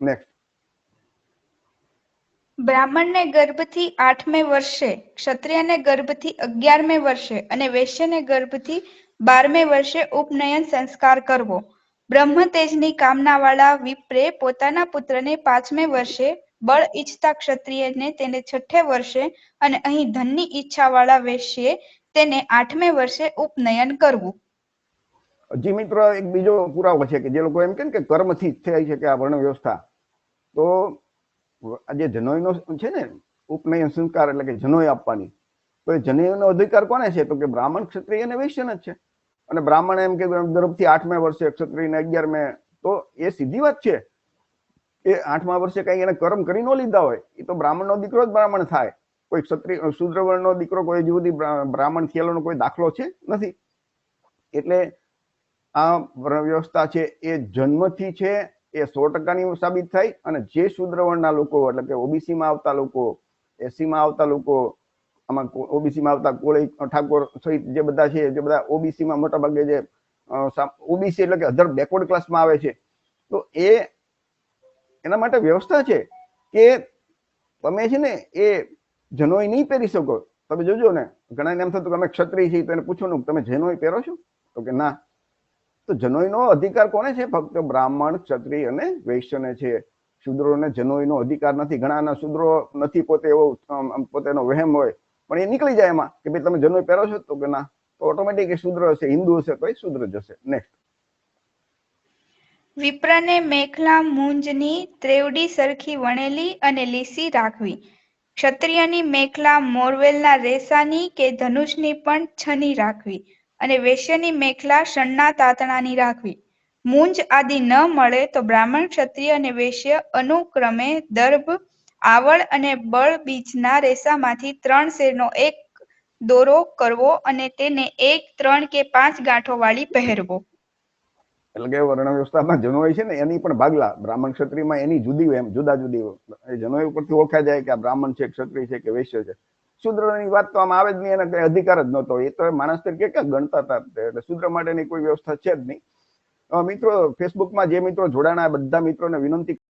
Next બ્રાહ્મણને ગર્ભથી આઠમે વર્ષે, ક્ષત્રિયને ગર્ભથી અગિયારમે વર્ષે અને વૈશ્યને ગર્ભથી બારમે વર્ષે ઉપનયન સંસ્કાર કરવો. બ્રહ્મ કામનાવાળા વિપ્રે પોતાના પુત્રને પાંચમે વર્ષે બળ ઈચ્છતા ક્ષત્રિયને તેને છઠ્ઠે વર્ષે અને અહીં ધનની ઈચ્છાવાળા વૈશ્યે તેને આઠમે વર્ષે ઉપનયન કરવું. હજી મિત્ર, એક બીજો પુરાવો છે કે જે લોકો એમ કે ને કર્મથી જ થઈ છે કે આ વર્ણ વ્યવસ્થા તો આ જે જનોઈનો છે ને, ઉપનયન સંસ્કાર એટલે કે જનોય આપવાની, તો એ જનોયનો અધિકાર કોને છે? તો કે બ્રાહ્મણ ક્ષત્રિય અને વૈશ્યને જ છે. અને બ્રાહ્મણ એમ કે ગર્ભથી આઠમે વર્ષે ક્ષત્રિયને અગિયારમે, તો એ સીધી વાત છે. એ આઠમા વર્ષે કઈ એને કર્મ કરી ન લીધા હોય, એ તો બ્રાહ્મણનો દીકરો જ બ્રાહ્મણ થાય. કોઈ ક્ષત્રિય શુદ્ર વર્ણનો દીકરો કોઈ જુદી બ્રાહ્મણ થયેલોનો કોઈ દાખલો છે નથી. એટલે આ વ્યવસ્થા છે એ જન્મથી છે, એ સો ટકાની સાબિત થાય અને જે શુદ્ર વર્ણના લોકો, એટલે કે ઓબીસીમાં આવતા લોકો, એસીમાં આવતા લોકો, આમાં ઓબીસીમાં આવતા કોળી ઠાકોર સહિત જે બધા છે, જે બધા ઓબીસીમાં મોટાભાગે મોટા ભાગે જે ઓબીસી એટલે કે અધર બેકવર્ડ ક્લાસમાં આવે છે. તો એ, એના માટે વ્યવસ્થા છે કે તમે છે ને એ જનોઈ નહીં પહેરી શકો. તમે જોજો ને ઘણા એમ થતું કે અમે ક્ષત્રિય છીએ તો એને પૂછવાનું તમે જનોઈ પહેરો છો? તો કે ના. તો જનોઈનો અધિકાર કોને છે? ફક્ત બ્રાહ્મણ, ક્ષત્રિય અને વૈશ્યને છે. શુદ્રોને જનોઈનો અધિકાર નથી. ઘણાના શુદ્રો નથી પોતે એવો પોતેનો વહેમ હોય. પણ એ નીકળી જાય એમાં કે ભાઈ તમે જનોઈ પહેરો છો તો કે ના. તો ઓટોમેટિક શૂદ્ર હશે, હિન્દુ હશે, તો એ શુદ્ર જશે. નેક્સ્ટ વિપ્રને મેખલા મૂંજની ત્રેવડી સરખી વણેલી અને લીસી રાખવી. ક્ષત્રિયની મેખલા મોરવેલના રેસાની કે ધનુષની પણ છની રાખવી. અને વેશ્યની મેખલા શણના તાતણાની રાખવી. મૂંજ આદિ ન મળે તો બ્રાહ્મણ ક્ષત્રિય અને વૈશ્ય અનુક્રમે દર્ભ, આવળ અને બળ બીજના રેસામાંથી ત્રણ શેરનો એક દોરો કરવો અને તેને એક, ત્રણ કે પાંચ ગાંઠો વાળી પહેરવો. એટલે કે વર્ણ વ્યવસ્થામાં જનોય છે ને, એની પણ ભાગલા. બ્રાહ્મણ ક્ષત્રિયમાં એની જુદી એમ, જુદા જુદી જનોય ઉપરથી ઓળખા જાય કે આ બ્રાહ્મણ છે, ક્ષત્રિય છે કે વૈશ્ય છે. શૂદ્રની વાત તો આમ આવે જ નહીં, એને કઈ અધિકાર જ નહોતો. એ તો માણસ તરીકે ક્યાં ગણતા હતા? એટલે શૂદ્ર માટેની કોઈ વ્યવસ્થા છે જ નહીં. મિત્રો ફેસબુકમાં જે મિત્રો જોડાણા, બધા મિત્રોને વિનંતી